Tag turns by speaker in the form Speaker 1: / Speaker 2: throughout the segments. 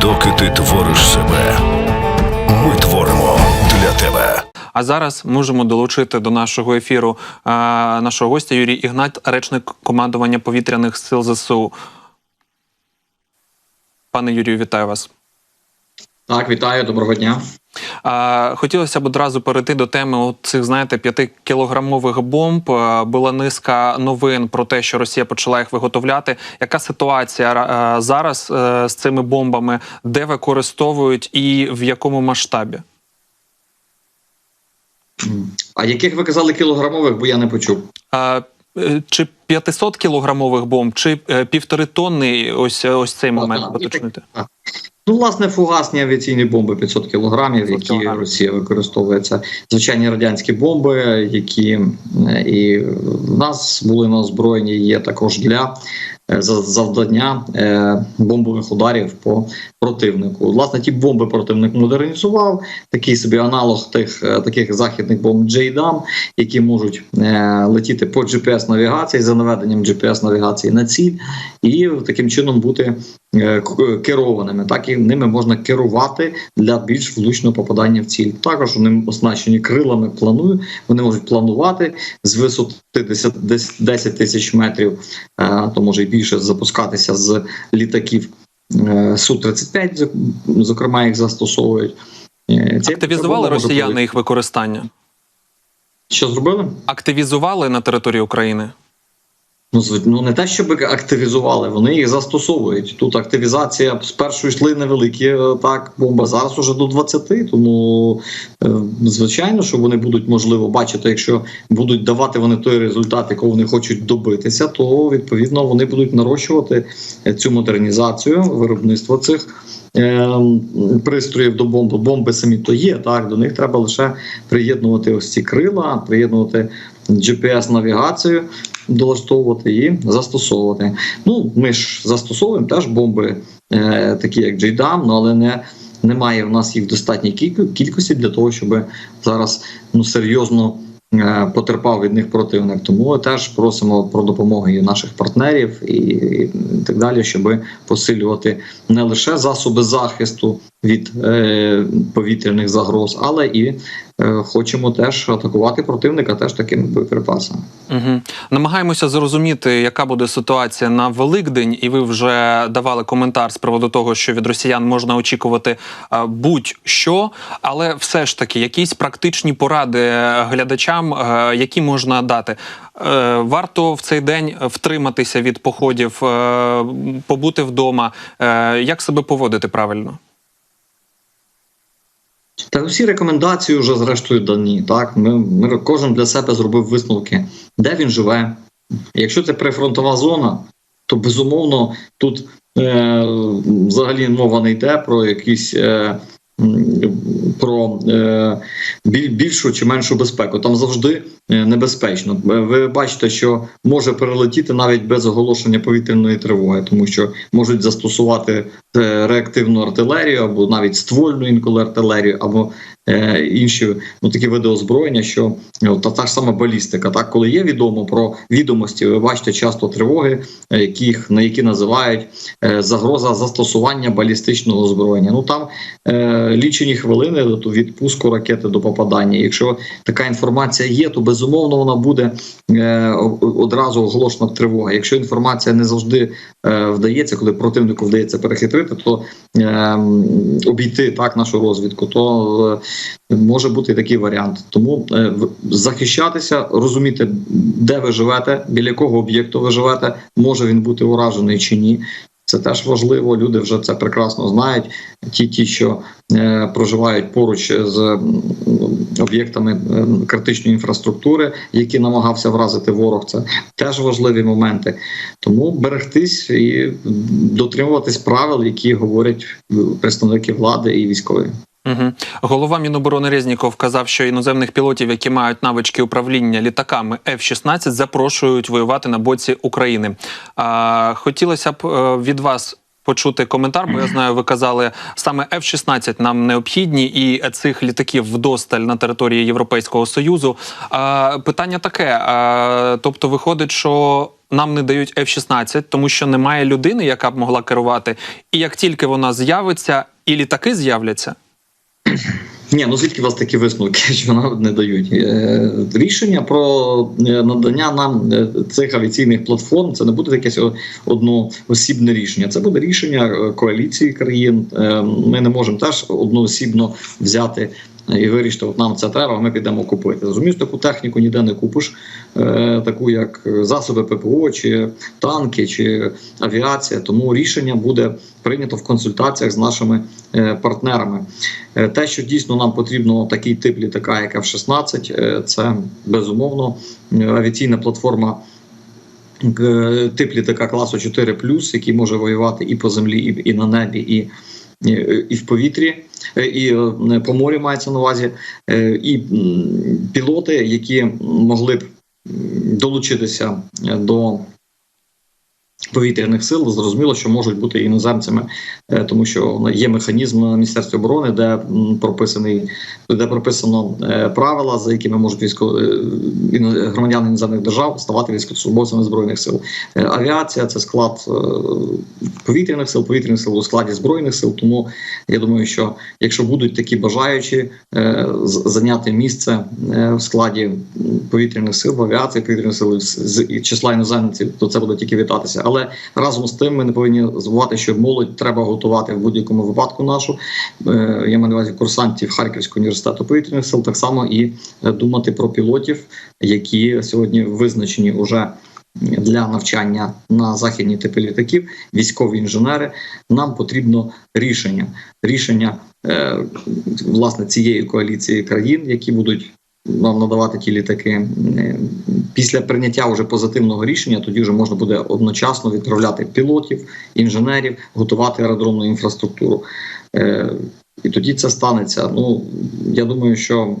Speaker 1: Доки ти твориш себе, ми творимо для тебе.
Speaker 2: А зараз можемо долучити до нашого ефіру е, нашого гостя Юрій Ігнат, речник командування повітряних сил ЗСУ. Пане Юрію, вітаю вас.
Speaker 3: Так, вітаю, доброго дня.
Speaker 2: Хотілося б одразу перейти до теми цих, знаєте, п'ятикілограмових бомб. Була низка новин про те, що Росія почала їх виготовляти. Яка ситуація зараз е, з цими бомбами, де використовують і в якому масштабі?
Speaker 3: А яких ви казали кілограмових, бо я не почув.
Speaker 2: Е, е, Чи 500 кілограмових бомб, чи е, півтори тонни? Ось ось цей момент поточнити.
Speaker 3: так. Ну, власне, фугасні авіаційні бомби 500 кілограмів, які. Росія використовує. Це звичайні радянські бомби, які е, і в нас були на озброєнні, є також для е, завдання е, бомбових ударів по противнику. Власне, ті бомби противник модернізував. Такий собі аналог тих таких західних бомб JDAM, які можуть летіти по GPS-навігації за наведенням GPS-навігації на ціль, і таким чином бути керованими. Так і ними можна керувати для більш влучного попадання в ціль. Також вони оснащені крилами. Планую. Вони можуть планувати з висоти 10 10 тисяч метрів, е, то може і більше запускатися з літаків. е, Су-35, зокрема, їх застосовують. Е, ці
Speaker 2: Активізували росіяни їх використання?
Speaker 3: Що зробили?
Speaker 2: Активізували на території України?
Speaker 3: Ну, ну не те, щоб активізували, вони їх застосовують. Тут активізація спершу йшли невеликі е, так бомби, зараз уже до 20, Тому е, звичайно, що вони будуть можливо бачити, якщо будуть давати вони той результат, якого вони хочуть добитися, то відповідно вони будуть нарощувати е, цю модернізацію виробництво цих. Е, Пристроїв до бомби, бомби самі то є. Так до них треба лише приєднувати ось ці крила, приєднувати GPS-навігацію, долаштовувати і застосовувати. Ну, ми ж застосовуємо теж бомби, е, такі як JDAM, ну, але не, немає в нас їх в достатній кількості для того, щоб зараз ну, серйозно. Е, Потерпав від них противник, тому теж просимо про допомогу і наших партнерів і, і так далі, щоб посилювати не лише засоби захисту від е, повітряних загроз, але і е, хочемо теж атакувати противника теж такими боєприпасами.
Speaker 2: Угу. Намагаємося зрозуміти, яка буде ситуація на Великдень, і ви вже давали коментар з приводу того, що від росіян можна очікувати е, будь-що, але все ж таки якісь практичні поради глядачам, е, які можна дати. Е, Варто в цей день втриматися від походів, е, побути вдома. Е, Як себе поводити правильно?
Speaker 3: Та всі рекомендації вже зрештою дані. Так, ми, ми кожен для себе зробив висновки, де він живе. Якщо це прифронтова зона, то безумовно тут е, взагалі мова не йде про якісь. Е, про е, більшу чи меншу безпеку. Там завжди е, небезпечно. Ви бачите, що може перелетіти навіть без оголошення повітряної тривоги, тому що можуть застосувати реактивну артилерію або навіть ствольну інколи артилерію, або е, інші ну, такі види озброєння, що е, та, та ж сама балістика. Так, коли є відомо про відомості, ви бачите часто тривоги, е, яких на які називають е, загроза застосування балістичного озброєння. Ну там е, лічені хвилини від пуску ракети до попадання. Якщо така інформація є, то безумовно вона буде е, одразу оголошена тривога. Якщо інформація не завжди е, вдається, коли противнику вдається перехитрити, то е, обійти так нашу розвідку, то е, може бути такий варіант. Тому е, захищатися, розуміти, де ви живете, біля якого об'єкту ви живете, може він бути уражений чи ні. Це теж важливо. Люди вже це прекрасно знають. Ті, ті, що е, проживають поруч з е, об'єктами е, критичної інфраструктури, які намагався вразити ворог, це теж важливі моменти. Тому берегтись і дотримуватись правил, які говорять представники влади і військові.
Speaker 2: Угу. Голова Міноборони Резніков казав, що іноземних пілотів, які мають навички управління літаками F-16, запрошують воювати на боці України. А, хотілося б е, від вас. Почути коментар, бо я знаю, ви казали саме F-16 нам необхідні, і цих літаків вдосталь на території Європейського союзу. А, питання таке: а, тобто, виходить, що нам не дають F-16, тому що немає людини, яка б могла керувати. І як тільки вона з'явиться, і літаки з'являться.
Speaker 3: Ні, ну звідки у вас такі висновки, що нам не дають? Е, Рішення про е, надання нам е, цих авіаційних платформ це не буде якесь одноосібне рішення. Це буде рішення коаліції країн. Ми не можемо теж одноосібно взяти і вирішити, от нам це треба, ми підемо купити. Розумієш, таку техніку ніде не купиш, е, таку як засоби ППО, чи танки, чи авіація. Тому рішення буде прийнято в консультаціях з нашими е, партнерами. Е, Те, що дійсно нам потрібно такий тип літака, як F-16, е, це безумовно авіаційна платформа. Тип літака класу 4 який може воювати і по землі, і на небі, і, і, в повітрі, е, і е, по морю мається на увазі, Е, і пілоти, які могли б долучитися до повітряних сил, зрозуміло, що можуть бути іноземцями, е, тому що є механізм на міністерстві оборони, де прописаний, де прописано е, правила, за якими можуть військо е, громадяни іноземних держав ставати військовослужбовцями збройних сил. Авіація це склад повітряних сил, повітряних сил у складі збройних сил. Тому я думаю, що якщо будуть такі бажаючі зайняти місце в складі повітряних сил, в авіації повітряних сил з числа іноземців, то це буде тільки вітатися. Але разом з тим ми не повинні забувати, що молодь треба готувати в будь-якому випадку нашу. Е, Я маю на увазі курсантів Харківського університету повітряних сил, так само і е, думати про пілотів, які сьогодні визначені уже для навчання на західні типи літаків, військові інженери. Нам потрібно рішення. Рішення е, власне цієї коаліції країн, які будуть нам надавати ті літаки. Після прийняття вже позитивного рішення тоді вже можна буде одночасно відправляти пілотів, інженерів, готувати аеродромну інфраструктуру. Е, І тоді це станеться. Ну я думаю, що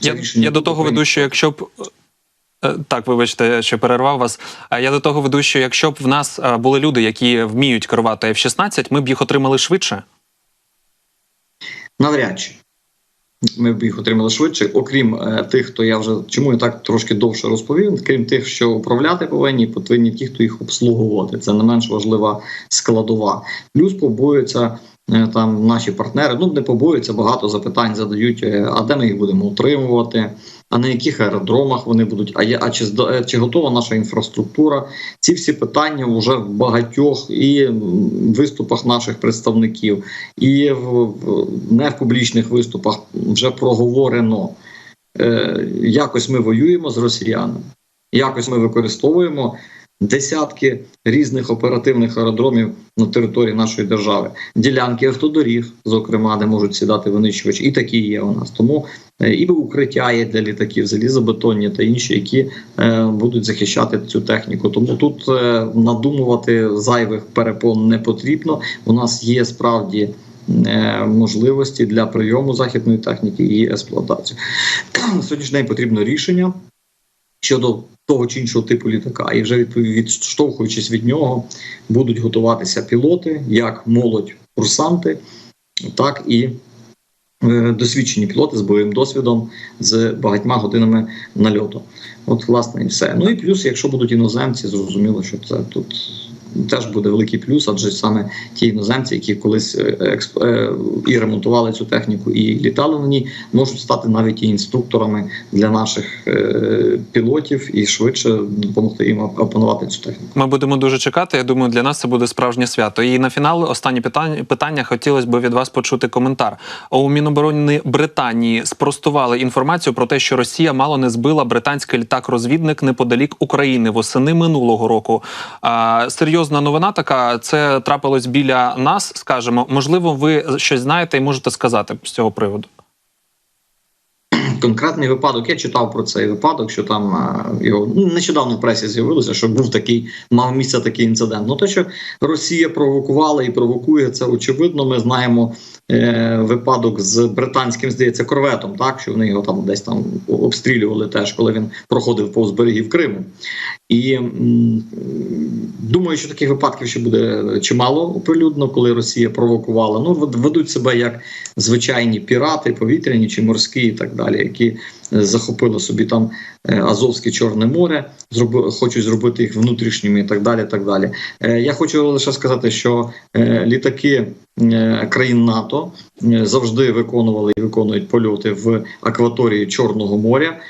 Speaker 2: Я, я до того веду, що якщо б. е, Так, вибачте, що перервав вас. А Я до того веду, що якщо б в нас е, були люди, які вміють керувати F-16, ми б їх отримали швидше.
Speaker 3: Навряд чи. Ми б їх отримали швидше, окрім е, тих, хто я вже чому я так трошки довше розповів, крім тих, що управляти повинні, повинні ті, хто їх обслуговувати. Це не менш важлива складова. Плюс побоюються там наші партнери. Ну не побоюються, багато запитань задають. е, А де ми їх будемо утримувати? А на яких аеродромах вони будуть? А є, а чи е, чи готова наша інфраструктура? Ці всі питання вже в багатьох і виступах наших представників, і в, в не в публічних виступах вже проговорено. Е, якось ми воюємо з росіянами, якось ми використовуємо десятки різних оперативних аеродромів на території нашої держави, ділянки автодоріг, зокрема, де можуть сідати винищувачі, і такі є у нас. Тому е, і укриття є для літаків, залізобетонні та інші, які е, будуть захищати цю техніку. Тому тут е, надумувати зайвих перепон не потрібно. У нас є справді. е, Можливості для прийому західної техніки і експлуатації сьогоднішній день потрібно рішення щодо того чи іншого типу літака, і вже відштовхуючись від нього, будуть готуватися пілоти, як молодь, курсанти, так і е, досвідчені пілоти з бойовим досвідом з багатьма годинами нальоту. От, власне, і все. Ну і плюс, якщо будуть іноземці, зрозуміло, що це тут. Теж буде великий плюс, адже саме ті іноземці, які колись е, експ... е, і ремонтували цю техніку, і літали на ній, можуть стати навіть і інструкторами для наших е, пілотів і швидше допомогти їм опанувати цю техніку.
Speaker 2: Ми будемо дуже чекати. Я думаю, для нас це буде справжнє свято. І на фінал останнє питання питання хотілося б від вас почути коментар. У Міноборони Британії спростували інформацію про те, що Росія мало не збила британський літак-розвідник неподалік України восени минулого року. А, серйозна новина така. Це трапилось біля нас. Скажемо, можливо, ви щось знаєте і можете сказати з цього приводу.
Speaker 3: Конкретний випадок, я читав про цей випадок, що там е, його ну, нещодавно в пресі з'явилося, що був такий, мав місце такий інцидент. Ну те, що Росія провокувала і провокує, це очевидно. Ми знаємо е, випадок з британським, здається, корветом, так що вони його там десь там обстрілювали теж, коли він проходив повз берегів Криму. І м, думаю, що таких випадків ще буде чимало оприлюдно, коли Росія провокувала. Ну вед- ведуть себе як звичайні пірати, повітряні чи морські, і так далі. Які е, захопили собі там е, Азовське Чорне море, хочуть зробити їх внутрішніми і так далі. Так далі. Е, Я хочу лише сказати, що літаки країн НАТО завжди виконували і виконують польоти в акваторії Чорного моря.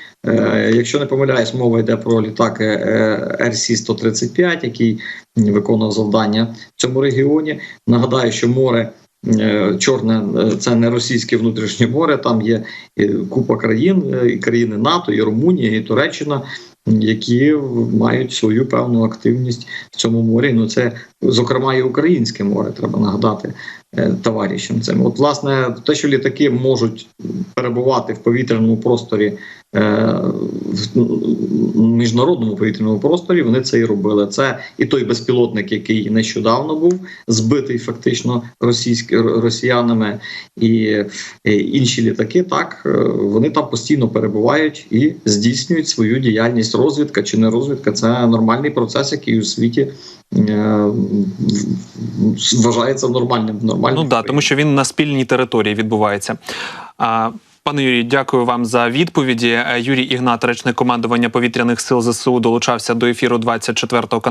Speaker 3: Якщо не помиляюсь, мова йде про літак РС-135, який виконував завдання в цьому регіоні. Нагадаю, що море чорне е, це не російське внутрішнє море. Там є е, купа країн, е, і країни НАТО, і Румунія, і Туреччина, які мають свою певну активність в цьому морі. Ну це зокрема і українське море, треба нагадати е, товаришам цим. От, власне, те, що літаки можуть перебувати в повітряному просторі. е, В міжнародному повітряному просторі вони це і робили. Це і той безпілотник, який нещодавно був збитий фактично російські росіянами, і інші літаки. Так е, вони там постійно перебувають і здійснюють свою діяльність. Розвідка чи не розвідка це нормальний процес, який у світі вважається нормальним. нормальним
Speaker 2: Ну да, тому що він на спільній території відбувається. А, Пане Юрій, дякую вам за відповіді. Юрій Ігнат, речник командування повітряних сил ЗСУ, долучався до ефіру 24 каналу.